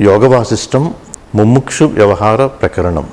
యోగ వాసిష్టం ముముక్షు వ్యవహార ప్రకరణం.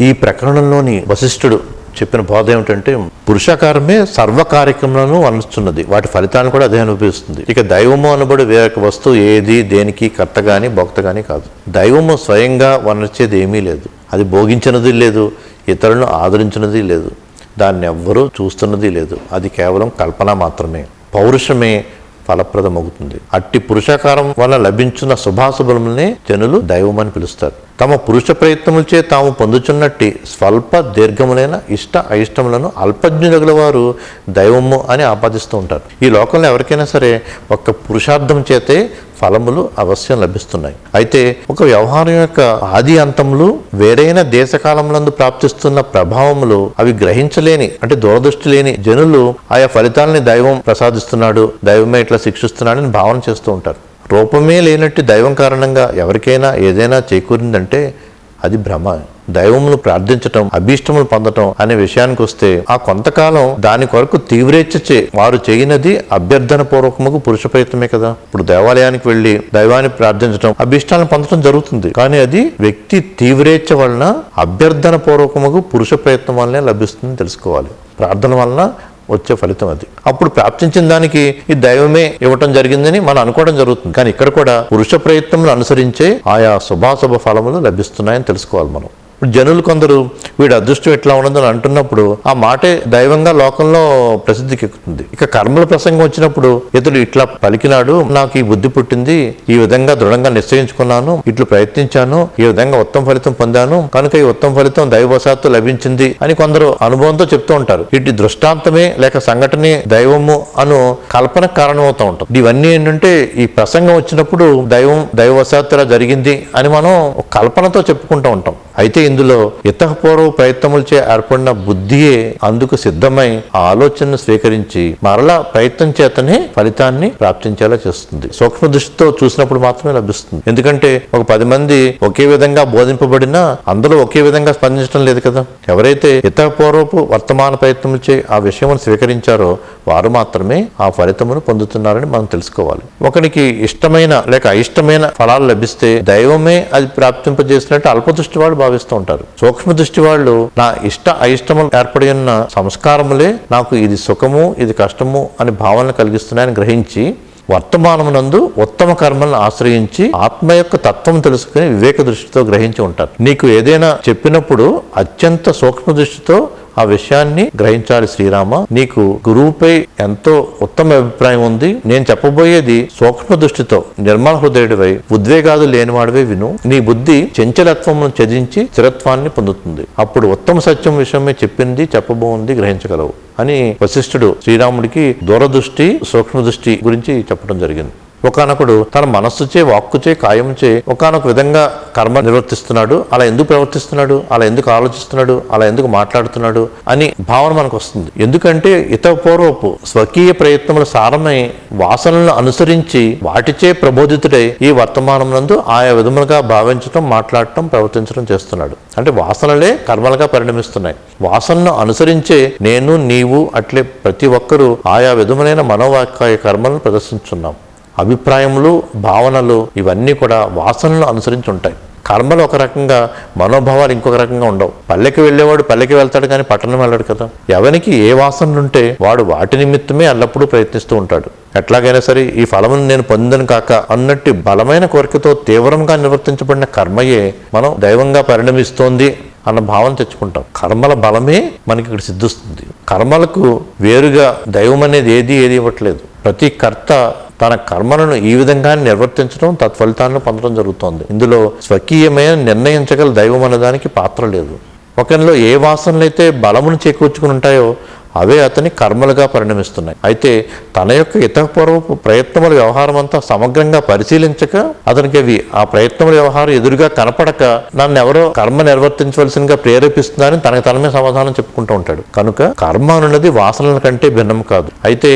ఈ ప్రకరణంలోని వశిష్ఠుడు చెప్పిన బోధ ఏమిటంటే పురుషాకారమే సర్వకార్యక్రమాలను వర్ణిస్తున్నది. వాటి ఫలితాలను కూడా అదే అనుభవిస్తుంది. ఇక దైవము అనబడి వేరొక వస్తువు ఏది దేనికి కర్త గాని భోక్త గాని కాదు. దైవము స్వయంగా వర్ణించేది ఏమీ లేదు. అది భోగించినది లేదు ఇతరులను ఆదరించినది లేదు. దాన్ని ఎవ్వరూ చూస్తున్నది లేదు. అది కేవలం కల్పన మాత్రమే. పౌరుషమే ఫలప్రదమవుతుంది. అట్టి పురుషాకారం వల్ల లభించిన శుభాశుభములనే జనులు దైవం అని పిలుస్తారు. తమ పురుష ప్రయత్నములచే తాము పొందుచున్నట్టి స్వల్ప దీర్ఘములైన ఇష్ట అయిష్టములను అల్పజ్ఞులగల వారు దైవము అని ఆపాదిస్తూ ఉంటారు. ఈ లోకంలో ఎవరికైనా సరే ఒక్క పురుషార్థం చేతే ఫలములు అవశ్యం లభిస్తున్నాయి. అయితే ఒక వ్యవహారం యొక్క ఆది అంతములు వేరైన దేశకాలములందు ప్రాప్తిస్తున్న ప్రభావములు అవి గ్రహించలేని అంటే దూరదృష్టి లేని జనులు ఆయా ఫలితాలని దైవం ప్రసాదిస్తున్నాడు దైవమే ఇట్లా శిక్షిస్తున్నాడని భావన చేస్తూ ఉంటారు. రూపమే లేనట్టు దైవం కారణంగా ఎవరికైనా ఏదైనా చేకూరిందంటే అది భ్రమ. దైవమును ప్రార్థించటం అభీష్టములు పొందటం అనే విషయానికి వస్తే ఆ కొంతకాలం దాని కొరకు తీవ్రేచ్ఛచే వారు చేయనది అభ్యర్థన పూర్వకముకు పురుష ప్రయత్నమే కదా. ఇప్పుడు దేవాలయానికి వెళ్ళి దైవాన్ని ప్రార్థించడం అభీష్టాలను పొందడం జరుగుతుంది. కానీ అది వ్యక్తి తీవ్రేచ్ఛ వలన అభ్యర్థన పూర్వకముకు పురుష ప్రయత్నం వలనే లభిస్తుందని తెలుసుకోవాలి. ప్రార్థన వలన వచ్చే ఫలితం అది. అప్పుడు ప్రాప్తించిన దానికి ఈ దైవమే ఇవ్వటం జరిగిందని మనం అనుకోవడం జరుగుతుంది. కానీ ఇక్కడ కూడా పురుష ప్రయత్నములు అనుసరించే ఆయా శుభాశుభ ఫలములు లభిస్తున్నాయని తెలుసుకోవాలి మనం. ఇప్పుడు జనులు కొందరు వీడి అదృష్టం ఎట్లా ఉన్నదని అంటున్నప్పుడు ఆ మాటే దైవంగా లోకంలో ప్రసిద్ధికి ఎక్కుతుంది ఇక కర్మల ప్రసంగం వచ్చినప్పుడు ఇతడు ఇట్లా పలికినాడు నాకు ఈ బుద్ధి పుట్టింది ఈ విధంగా దృఢంగా నిశ్చయించుకున్నాను ఇట్లు ప్రయత్నించాను ఈ విధంగా ఉత్తమ ఫలితం పొందాను కనుక ఈ ఉత్తమ ఫలితం దైవవశాత్తు లభించింది అని కొందరు అనుభవంతో చెప్తూ ఉంటారు. ఇటు దృష్టాంతమే లేక సంఘటనే దైవము అను కల్పనకు కారణమవుతూ ఉంటాం ఇవన్నీ ఏంటంటే ఈ ప్రసంగం వచ్చినప్పుడు దైవం దైవవశాత్తు ఇలా జరిగింది అని మనం కల్పనతో చెప్పుకుంటూ ఉంటాం. అయితే ఇందులో ఇతపూర్వ ప్రయత్నములచే ఏర్పడిన బుద్ధియే అందుకు సిద్ధమై ఆ ఆలోచనను స్వీకరించి మరలా ప్రయత్నం చేతనే ఫలితాన్ని ప్రాప్తించేలా చేస్తుంది. సూక్ష్మ దృష్టితో చూసినప్పుడు మాత్రమే లభిస్తుంది. ఎందుకంటే ఒక పది మంది ఒకే విధంగా బోధింపబడినా అందరూ ఒకే విధంగా స్పందించడం లేదు కదా. ఎవరైతే ఇతపూర్వపు వర్తమాన ప్రయత్నములచే ఆ విషయమును స్వీకరించారో వారు మాత్రమే ఆ ఫలితమును పొందుతున్నారని మనం తెలుసుకోవాలి. ఒకనికి ఇష్టమైన లేక అయిష్టమైన ఫలాలు లభిస్తే దైవమే అది ప్రాప్తింపజేసినట్టు అల్పదృష్టి వాళ్ళు భావిస్తూ ఉంటారు. సూక్ష్మ దృష్టి వాళ్ళు నా ఇష్ట అయిష్టములు ఏర్పడి ఉన్న సంస్కారములే నాకు ఇది సుఖము ఇది కష్టము అని భావన కలిగిస్తున్నాయని గ్రహించి వర్తమానమునందు ఉత్తమ కర్మలను ఆశ్రయించి ఆత్మ యొక్క తత్వం తెలుసుకుని వివేక దృష్టితో గ్రహించి ఉంటారు. నీకు ఏదైనా చెప్పినప్పుడు అత్యంత సూక్ష్మ దృష్టితో ఆ విషయాన్ని గ్రహించాలి శ్రీరామ. నీకు గురువుపై ఎంతో ఉత్తమ అభిప్రాయం ఉంది. నేను చెప్పబోయేది సూక్ష్మ దృష్టితో నిర్మల హృదయుడివై ఉద్వేగాలు లేనివాడివే విను. నీ బుద్ధి చంచలత్వమును త్యజించి స్థిరత్వాన్ని పొందుతుంది. అప్పుడు ఉత్తమ సత్యం విషయమే చెప్పింది చెప్పబోంది గ్రహించగలవు అని వశిష్ఠుడు శ్రీరాముడికి దూరదృష్టి సూక్ష్మ దృష్టి గురించి చెప్పడం జరిగింది. ఒకనొకడు తన మనస్సుచే వాక్కుచే కాయంచే ఒకనొక విధంగా కర్మ నిర్వర్తిస్తున్నాడు. అలా ఎందుకు ప్రవర్తిస్తున్నాడు? అలా ఎందుకు ఆలోచిస్తున్నాడు? అలా ఎందుకు మాట్లాడుతున్నాడు? అని భావన మనకు వస్తుంది. ఎందుకంటే ఇతపూర్వపు స్వకీయ ప్రయత్నముల సారమై వాసనలను అనుసరించి వాటిచే ప్రబోధితుడై ఈ వర్తమానమునందు ఆయా విధములుగా భావించటం మాట్లాడటం ప్రవర్తించడం చేస్తున్నాడు. అంటే వాసనలే కర్మలుగా పరిణమిస్తున్నాయి. వాసనను అనుసరించే నేను నీవు అట్లే ప్రతి ఒక్కరూ ఆయా విధములైన మనోవాక్య కర్మలను ప్రదర్శించున్నాం. అభిప్రాయములు భావనలు ఇవన్నీ కూడా వాసనలు అనుసరించి ఉంటాయి. కర్మలు ఒక రకంగా మనోభావాలు ఇంకొక రకంగా ఉండవు. పల్లెకి వెళ్ళేవాడు పల్లెకి వెళ్తాడు కానీ పట్టణం వెళ్ళాడు కదా. ఎవరికి ఏ వాసనలు ఉంటే వాడు వాటి నిమిత్తమే ఎల్లప్పుడూ ప్రయత్నిస్తూ ఉంటాడు. ఎట్లాగైనా సరే ఈ ఫలమును నేను పొందను కాక అన్నట్టు బలమైన కోరికతో తీవ్రంగా నిర్వర్తించబడిన కర్మయే మనం దైవంగా పరిణమిస్తోంది అన్న భావన తెచ్చుకుంటాం. కర్మల బలమే మనకి ఇక్కడ సిద్ధిస్తుంది. కర్మలకు వేరుగా దైవం అనేది ఏది ఏది ఇవ్వట్లేదు. ప్రతి కర్త తన కర్మలను ఈ విధంగా నిర్వర్తించడం తత్ఫలితాలను పొందడం జరుగుతోంది. ఇందులో స్వకీయమైన నిర్ణయించగల దైవం అనేదానికి పాత్ర లేదు. ఒకరిలో ఏ వాసనలు అయితే బలమును చేకూర్చుకుని ఉంటాయో అవే అతని కర్మలుగా పరిణమిస్తున్నాయి. అయితే తన యొక్క ఇతపూర్వపు ప్రయత్నముల వ్యవహారం అంతా సమగ్రంగా పరిశీలించక అతనికి అవి ఆ ప్రయత్నముల వ్యవహారం ఎదురుగా కనపడక నన్ను ఎవరో కర్మ నిర్వర్తించవలసిందిగా ప్రేరేపిస్తున్నారని తనకు తనమే సమాధానం చెప్పుకుంటూ ఉంటాడు. కనుక కర్మ అనున్నది వాసనల కంటే భిన్నం కాదు. అయితే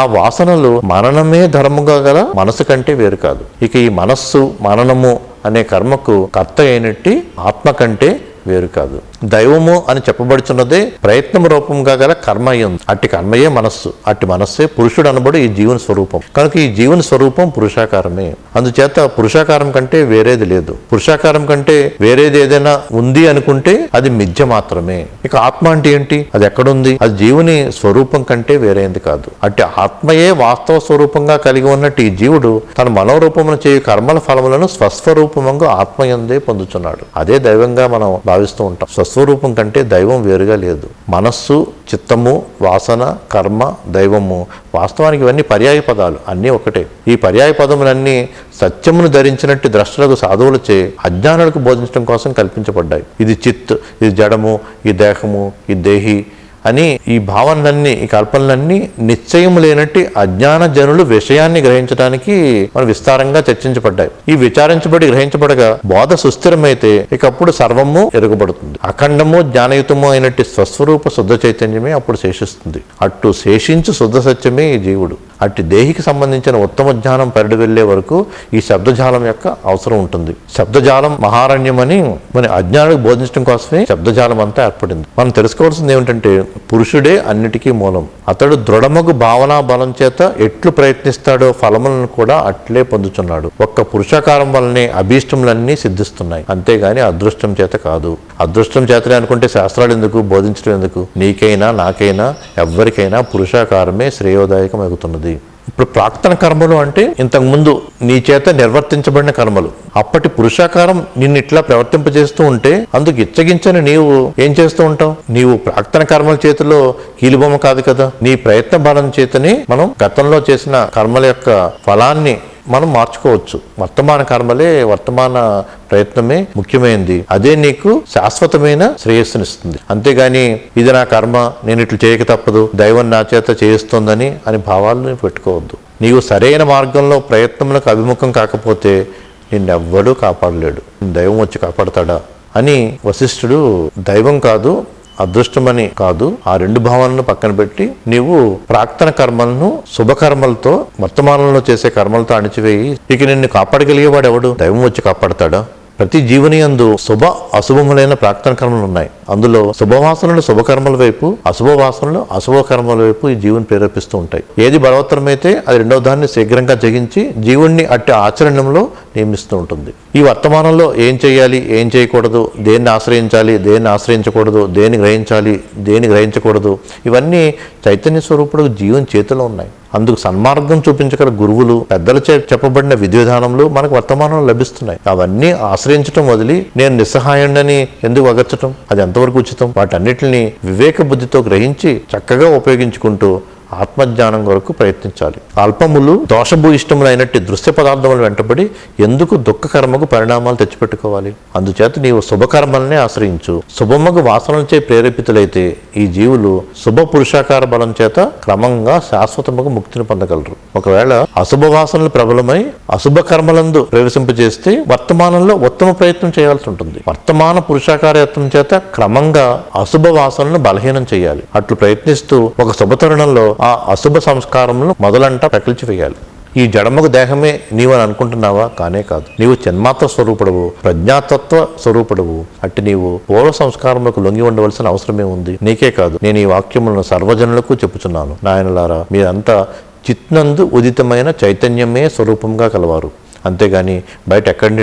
ఆ వాసనలు మననమే ధర్మగా గల మనసు కంటే వేరు కాదు. ఇక ఈ మనస్సు మననము అనే కర్మకు కర్త అయినట్టి ఆత్మ కంటే వేరు కాదు. దైవము అని చెప్పబడుచున్నదే ప్రయత్నం రూపంగా గల కర్మ అట్టి కర్మయే మనస్సు అట్టి మనస్సే పురుషుడు అనబడు ఈ జీవన స్వరూపం. కనుక ఈ జీవన స్వరూపం పురుషాకారమే. అందుచేత పురుషాకారం కంటే వేరేది లేదు. పురుషాకారం కంటే వేరేది ఏదైనా ఉంది అనుకుంటే అది మిథ్య మాత్రమే. ఇక ఆత్మ అంటే ఏంటి? అది ఎక్కడుంది? అది జీవుని స్వరూపం కంటే వేరేది కాదు. అట్టి ఆత్మయే వాస్తవ స్వరూపంగా కలిగి ఉన్నట్టు ఈ జీవుడు తన మనోరూపమును చేయు కర్మల ఫలములను స్వస్వరూపముగా ఆత్మయందే పొందుతున్నాడు అదే దైవంగా మనం భావిస్తూ ఉంటాం. స్వస్వరూపం కంటే దైవం వేరుగా లేదు. మనస్సు చిత్తము వాసన కర్మ దైవము. వాస్తవానికి ఇవన్నీ పర్యాయ పదాలు. అన్నీ ఒకటే ఈ పర్యాయ పదములన్నీ సత్యమును ధరించినట్టు ద్రష్టలకు సాధువులచే అజ్ఞానులకు బోధించడం కోసం కల్పించబడ్డాయి. ఇది చిత్ ఇది జడము ఈ దేహము ఈ దేహి అని ఈ భావనలన్నీ ఈ కల్పనలన్నీ నిశ్చయం లేనట్టి అజ్ఞాన జనులు విషయాన్ని గ్రహించడానికి మన విస్తారంగా చర్చించబడ్డాయి. ఈ విచారించబడి గ్రహించబడగా బోధ సుస్థిరమైతే ఇకప్పుడు సర్వము ఎరుగుబడుతుంది. అఖండము జ్ఞానయుతము అయినట్టి స్వస్వరూప శుద్ధ చైతన్యమే అప్పుడు శేషిస్తుంది. అట్టు శేషించు శుద్ధ సత్యమే ఈ జీవుడు. అట్టి దేహికి సంబంధించిన ఉత్తమ జ్ఞానం పరిడి వెళ్ళే వరకు ఈ శబ్దజాలం యొక్క అవసరం ఉంటుంది. శబ్దజాలం మహారణ్యం అని మన అజ్ఞానులకు బోధించడం కోసమే శబ్దజాలం అంతా ఏర్పడింది. మనం తెలుసుకోవాల్సింది ఏమిటంటే పురుషుడే అన్నిటికీ మూలం. అతడు దృఢముగు భావనా బలం చేత ఎట్లు ప్రయత్నిస్తాడో ఫలములను కూడా అట్లే పొందుతున్నాడు ఒక్క పురుషాకారం వల్లనే అభీష్టములన్నీ సిద్ధిస్తున్నాయి. అంతేగాని అదృష్టం చేత కాదు. అదృష్టం చేతనే అనుకుంటే శాస్త్రాలు ఎందుకు? బోధించడం ఎందుకు? నీకైనా నాకైనా ఎవరికైనా పురుషాకారమే శ్రేయోదాయకమవుతున్నది. ఇప్పుడు ప్రాక్తన కర్మలు అంటే ఇంతకుముందు నీ చేత నిర్వర్తించబడిన కర్మలు. అప్పటి పురుషాకారం నిన్ను ఇట్లా ప్రవర్తింపజేస్తూ ఉంటే అందుకు ఇచ్చగించని నీవు ఏం చేస్తూ ఉంటావు? నీవు ప్రాక్తన కర్మల చేతిలో కీలుబొమ్మ కాదు కదా. నీ ప్రయత్న బలం చేతని మనం గతంలో చేసిన కర్మల యొక్క ఫలాన్ని మనం మార్చుకోవచ్చు. వర్తమాన కర్మలే వర్తమాన ప్రయత్నమే ముఖ్యమైనది అదే నీకు శాశ్వతమైన శ్రేయస్సునిస్తుంది. అంతేగాని ఇది నా కర్మ నేను ఇట్లు చేయక తప్పదు. దైవం నా చేత చేయిస్తోందని అని భావాలను పెట్టుకోవద్దు. నీవు సరైన మార్గంలో ప్రయత్నములకు అభిముఖం కాకపోతే నిన్నెవ్వడూ కాపాడలేడు. దైవం వచ్చి కాపాడతాడా? అని వశిష్ఠుడు దైవం కాదు అదృష్టమని కాదు ఆ రెండు భావనలను పక్కన పెట్టి నీవు ప్రాక్తన కర్మలను శుభకర్మలతో వర్తమానంలో చేసే కర్మలతో అణిచివేయి. ఇక నిన్ను కాపాడగలిగేవాడు ఎవడు దైవం వచ్చి కాపాడతాడా? ప్రతి జీవని యందు శుభ అశుభములైన ప్రాక్తన కర్మలు ఉన్నాయి. అందులో శుభవాసనలు శుభకర్మల వైపు అశుభ వాసనలు అశుభ కర్మల వైపు ఈ జీవుని ప్రేరేపిస్తూ ఉంటాయి. ఏది బలవత్తరమైతే అది రెండవ దాన్ని శీఘ్రంగా జగించి జీవుణ్ణి అట్టి ఆచరణంలో నియమిస్తూ ఉంటుంది. ఈ వర్తమానంలో ఏం చేయాలి ఏం చేయకూడదు దేన్ని ఆశ్రయించాలి దేన్ని ఆశ్రయించకూడదు దేన్ని గ్రహించాలి దేన్ని గ్రహించకూడదు ఇవన్నీ చైతన్య స్వరూపుడు జీవుని చేతిలో ఉన్నాయి. అందుకు సన్మార్గం చూపించగల గురువులు పెద్దల చే చెప్పబడిన విధి విధానంలో మనకు వర్తమానం లభిస్తున్నాయి. అవన్నీ ఆశ్రయించడం వదిలి నేను నిస్సహాయుడని ఎందుకు వగర్చటం అది ఎంతవరకు ఉచితం? వాటన్నిటిని వివేక బుద్ధితో గ్రహించి చక్కగా ఉపయోగించుకుంటూ ఆత్మజ్ఞానం కొరకు ప్రయత్నించాలి. అల్పములు దోషభూయిష్టములైనట్టు దృశ్య పదార్థములు వెంటబడి ఎందుకు దుఃఖ కర్మకు పరిణామాలు తెచ్చిపెట్టుకోవాలి? అందుచేత నీవు శుభకర్మలనే ఆశ్రయించు. శుభమ్మకు వాసనలచే ప్రేరేపితులైతే ఈ జీవులు శుభ పురుషాకార బలం చేత క్రమంగా శాశ్వతముకు ముక్తిని పొందగలరు. ఒకవేళ అశుభ వాసనలు ప్రబలమై అశుభ కర్మలందు ప్రవేశింపజేస్తే వర్తమానంలో ఉత్తమ ప్రయత్నం చేయాల్సి ఉంటుంది. వర్తమాన పురుషాకారయత్నం చేత క్రమంగా అశుభ వాసనలను బలహీనం చేయాలి. అట్లు ప్రయత్నిస్తూ ఒక శుభతరుణంలో ఆ అశుభ సంస్కారములను మొదలంట ప్రకలిచి వేయాలి ఈ జడముకు దేహమే నీవు అని అనుకుంటున్నావా కానే కాదు. నీవు జన్మాత్ర స్వరూపుడవు ప్రజ్ఞాతత్వ స్వరూపుడవు. అట్టి నీవు పూర్వ సంస్కారములకు లొంగి ఉండవలసిన అవసరమే ఉంది. నీకే కాదు. నేను ఈ వాక్యములను సర్వజనులకు చెప్పుచున్నాను. నాయనలారా మీరంతా చిత్నందు ఉదితమైన చైతన్యమే స్వరూపంగా కలవారు. అంతేగాని బయట ఎక్కడి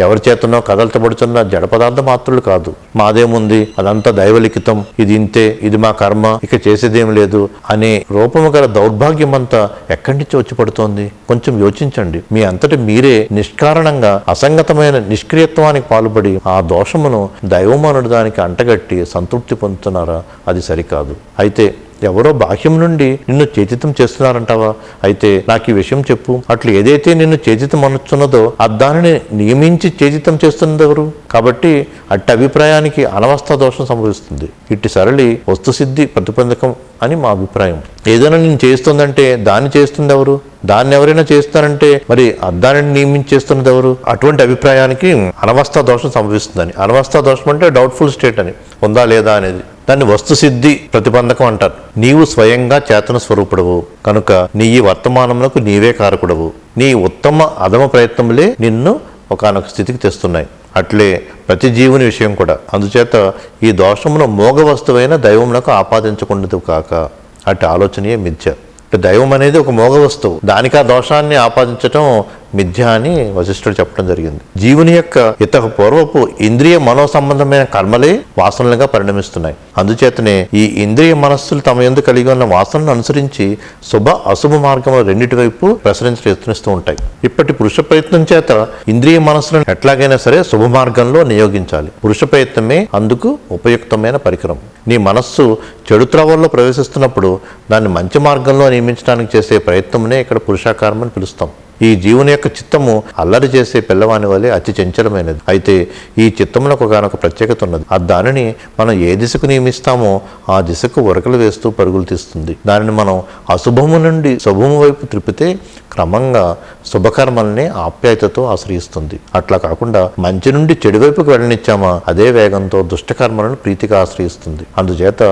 ఎవరి చేతనో కదల్చబడుతున్న జడ పదార్థ మాత్రులు కాదు. మాదేముంది? అదంతా దైవలిఖితం. ఇది ఇంతే ఇది మా కర్మ. ఇక చేసేదేం లేదు అనే రూపము గల దౌర్భాగ్యం అంతా ఎక్కడి నుంచి వచ్చి పడుతోంది? కొంచెం యోచించండి. మీ అంతటి మీరే నిష్కారణంగా అసంగతమైన నిష్క్రియత్వానికి పాల్పడి ఆ దోషమును దైవమనుడు దానికి అంటగట్టి సంతృప్తి పొందుతున్నారా? అది సరికాదు. అయితే ఎవరో బాహ్యం నుండి నిన్ను చేతితం చేస్తున్నారంటావా? అయితే నాకు ఈ విషయం చెప్పు. అట్లు ఏదైతే నిన్ను చేతితం అనుచున్నదో దానిని నియమించి చేతితం చేస్తున్నదెవరు కాబట్టి అట్టి అభిప్రాయానికి అనవస్థ దోషం సంభవిస్తుంది. ఇట్టి సరళి వస్తుసిద్ధి ప్రతిబంధకం అని మా అభిప్రాయం. ఏదైనా నేను చేస్తుందంటే దాన్ని చేస్తుంది ఎవరు? దాన్ని ఎవరైనా చేస్తారంటే మరి అద్దానిని నియమించి చేస్తున్నది ఎవరు? అటువంటి అభిప్రాయానికి అనవస్థ దోషం సంభవిస్తుందని. అనవస్థ దోషం అంటే డౌట్ఫుల్ స్టేట్ అని. ఉందా లేదా అనేది. దాన్ని వస్తుసిద్ధి ప్రతిబంధకం అంటారు. నీవు స్వయంగా చేతన స్వరూపుడవు. కనుక నీ ఈ వర్తమానమునకు నీవే కారకుడవు. నీ ఉత్తమ అధమ ప్రయత్నములే నిన్ను ఒకనొక స్థితికి తెస్తున్నాయి. అట్లే ప్రతి జీవుని విషయం కూడా. అందుచేత ఈ దోషమును మోగ వస్తువైన దైవమునకు ఆపాదించకుండదు కాక. అటు ఆలోచనయే మిథ్య. దైవం అనేది ఒక మోగ వస్తువు. దానికి ఆ దోషాన్ని ఆపాదించటం మిథ్య అని వశిష్ఠుడు చెప్పడం జరిగింది. జీవుని యొక్క ఇతక పూర్వపు ఇంద్రియ మనో సంబంధమైన కర్మలే వాసనలుగా పరిణమిస్తున్నాయి. అందుచేతనే ఈ ఇంద్రియ మనస్సులు తమ ఎందు కలిగి ఉన్న వాసనను అనుసరించి శుభ అశుభ మార్గంలో రెండిటి వైపు ప్రసరించి ప్రయత్నిస్తూ ఉంటాయి. ఇప్పటి పురుష ప్రయత్నం చేత ఇంద్రియ మనస్సులను ఎట్లాగైనా సరే శుభ మార్గంలో నియోగించాలి. పురుష ప్రయత్నమే అందుకు ఉపయుక్తమైన పరికరం. నీ మనస్సు చెడు త్రవల్లో ప్రవేశిస్తున్నప్పుడు దాన్ని మంచి మార్గంలో నియమించడానికి చేసే ప్రయత్నమునే ఇక్కడ పురుషాకారం అని పిలుస్తాం. ఈ జీవుని యొక్క చిత్తము అల్లరి చేసే పిల్లవాని వలె అతి చంచలమైనది. అయితే ఈ చిత్తమునకు ఒకనొక ప్రత్యేకత ఉన్నది. ఆ దానిని మనం ఏ దిశకు నియమిస్తామో ఆ దిశకు ఉరకలు వేస్తూ పరుగులు తీస్తుంది. దానిని మనం అశుభము నుండి శుభము వైపు త్రిపితే క్రమంగా శుభకర్మల్ని ఆప్యాయతతో ఆశ్రయిస్తుంది. అట్లా కాకుండా మంచి నుండి చెడు వైపుకు వెళ్ళనిచ్చామా అదే వేగంతో దుష్టకర్మలను ప్రీతిగా ఆశ్రయిస్తుంది. అందుచేత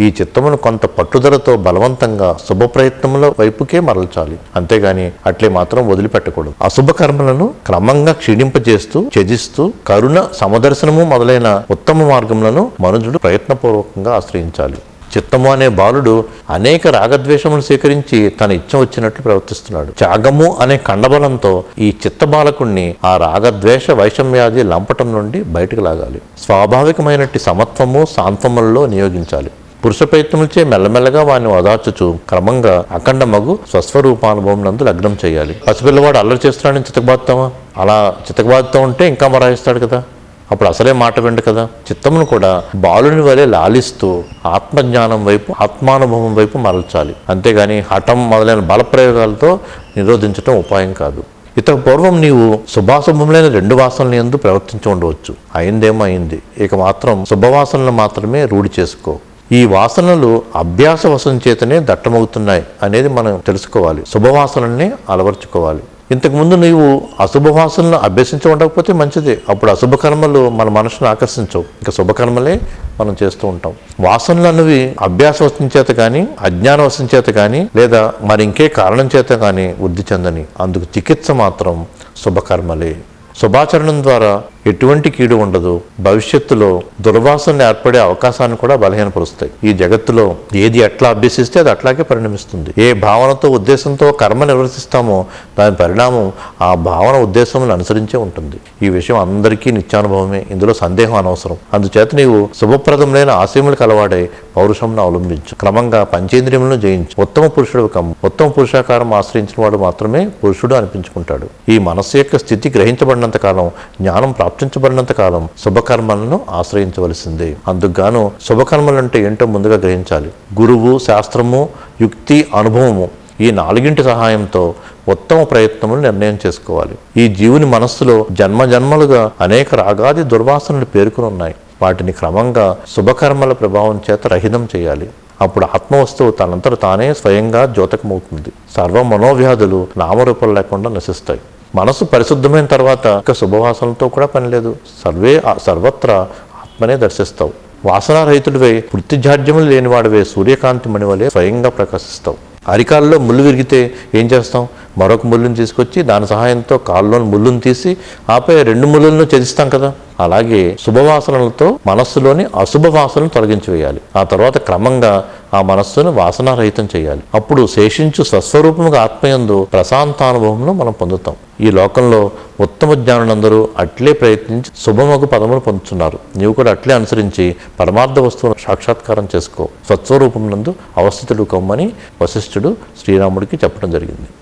ఈ చిత్తమును కొంత పట్టుదలతో బలవంతంగా శుభ ప్రయత్నముల వైపుకే మరల్చాలి. అంతేగాని అట్లే మాత్రం వదిలిపెట్టకూడదు. అశుభ కర్మలను క్రమంగా క్షీణింపజేస్తూ త్యజిస్తూ కరుణ సమదర్శనము మొదలైన ఉత్తమ మార్గములను మనుజుడు ప్రయత్నపూర్వకంగా ఆశ్రయించాలి. చిత్తము అనే బాలుడు అనేక రాగద్వేషములు స్వీకరించి తన ఇచ్చ వచ్చినట్లు ప్రవర్తిస్తున్నాడు. త్యాగము అనే కండబలంతో ఈ చిత్త బాలకుణ్ణి ఆ రాగద్వేష వైషమ్యాది లంపటం నుండి బయటకు లాగాలి. స్వాభావికమైనట్టి సమత్వము సాంత్వములలో నియోగించాలి. పురుష ప్రయత్నములచే మెల్లమెల్లగా వాడిని ఓదార్చుచు క్రమంగా అఖండ మగు స్వస్వరూపానుభవం నందు లగ్నం చేయాలి. పసిపిల్లవాడు అల్లరి చేస్తున్నాడని చితకబాదుతామా? అలా చితకబాదుతూ ఉంటే ఇంకా మరాయిస్తాడు కదా. అప్పుడు అసలే మాట విండు కదా. చిత్తమును కూడా బాలుని వలె లాలిస్తూ ఆత్మజ్ఞానం వైపు ఆత్మానుభవం వైపు మరల్చాలి. అంతేగాని హఠం మొదలైన బలప్రయోగాలతో నిరోధించటం ఉపాయం కాదు. ఇతకు పూర్వం నీవు శుభాశుభములైన రెండు వాసనలు ఎందు ప్రవర్తించి ఉండవచ్చు. అయిందేమో అయింది. ఇక మాత్రం శుభవాసనలు మాత్రమే రూఢి చేసుకో. ఈ వాసనలు అభ్యాస వశం చేతనే దట్టమవుతున్నాయి అనేది మనం తెలుసుకోవాలి. శుభవాసనల్ని అలవర్చుకోవాలి. ఇంతకుముందు నీవు అశుభవాసనలు అభ్యసించ ఉండకపోతే మంచిది. అప్పుడు అశుభ కర్మలు మన మనసును ఆకర్షించవు. ఇంకా శుభకర్మలే మనం చేస్తూ ఉంటాం. వాసనలు అన్నవి అభ్యాస వశం చేత కానీ అజ్ఞాన వశం చేత కానీ లేదా మరి ఇంకే కారణం చేత కానీ వృద్ధి చెందని. అందుకు చికిత్స మాత్రం శుభకర్మలే శుభాచరణం ద్వారా ఎటువంటి కీడు ఉండదు. భవిష్యత్తులో దుర్వాసన ఏర్పడే అవకాశాన్ని కూడా బలహీనపరుస్తాయి. ఈ జగత్తులో ఏది ఎట్లా అభ్యసిస్తే అది అట్లాగే పరిణమిస్తుంది. ఏ భావనతో ఉద్దేశంతో కర్మ నిర్వర్తిస్తామో దాని పరిణామం ఆ భావన ఉద్దేశములను అనుసరించే ఉంటుంది. ఈ విషయం అందరికీ నిత్యానుభవమే. ఇందులో సందేహం అనవసరం. అందుచేత నీవు శుభప్రదములైన ఆశయములకు అలవాడై పౌరుషంను అవలంబించు. క్రమంగా పంచేంద్రియములను జయించు. ఉత్తమ పురుషుడు కమ్ము ఉత్తమ పురుషాకారం ఆశ్రయించిన వాడు మాత్రమే పురుషుడు అనిపించుకుంటాడు. ఈ మనస్సు యొక్క స్థితి గ్రహించబడినంత కాలం జ్ఞానం అర్చించబడినంత కాలం శుభకర్మలను ఆశ్రయించవలసిందే. అందుకుగాను శుభకర్మలంటే ఏంటో ముందుగా గ్రహించాలి. గురువు శాస్త్రము యుక్తి అనుభవము ఈ నాలుగింటి సహాయంతో ఉత్తమ ప్రయత్నములు నిర్ణయం చేసుకోవాలి. ఈ జీవుని మనస్సులో జన్మ జన్మలుగా అనేక రాగాది దుర్వాసనలు పేర్కొని ఉన్నాయి. వాటిని క్రమంగా శుభకర్మల ప్రభావం చేత రహితం చేయాలి. అప్పుడు ఆత్మవస్తువు తనంతట తానే స్వయంగా ద్యోతకమవుతుంది. సర్వ మనోవ్యాధులు నామరూపాలు లేకుండా నశిస్తాయి. మనసు పరిశుద్ధమైన తర్వాత ఇక శుభవాసనలతో కూడా పనిలేదు సర్వే సర్వత్రా ఆత్మనే దర్శిస్తావు. వాసనారహితుడివై వృత్తిజాడ్యములు లేనివాడివే సూర్యకాంతి మణివలే స్వయంగా ప్రకాశిస్తావు. అరికాల్లో ముళ్ళు విరిగితే ఏం చేస్తాం? మరొక ముళ్ళును తీసుకొచ్చి దాని సహాయంతో కాల్లోని ముళ్ళును తీసి ఆపై రెండు ముళ్ళను చదిస్తాం కదా. అలాగే శుభవాసనలతో మనస్సులోని అశుభ వాసనలు తొలగించి వేయాలి. ఆ తర్వాత క్రమంగా ఆ మనస్సును వాసనారహితం చేయాలి. అప్పుడు శేషించు స్వస్వరూపముగా ఆత్మయందు ప్రశాంతానుభవంలో మనం పొందుతాం. ఈ లోకంలో ఉత్తమ జ్ఞానులందరూ అట్లే ప్రయత్నించి శుభమగు పదములు పొందుతున్నారు. నీవు కూడా అట్లే అనుసరించి పరమార్థ వస్తువును సాక్షాత్కారం చేసుకో. స్వస్వరూపం నందు అవస్థితుడు కొమ్మని వశిష్ఠుడు శ్రీరాముడికి చెప్పడం జరిగింది.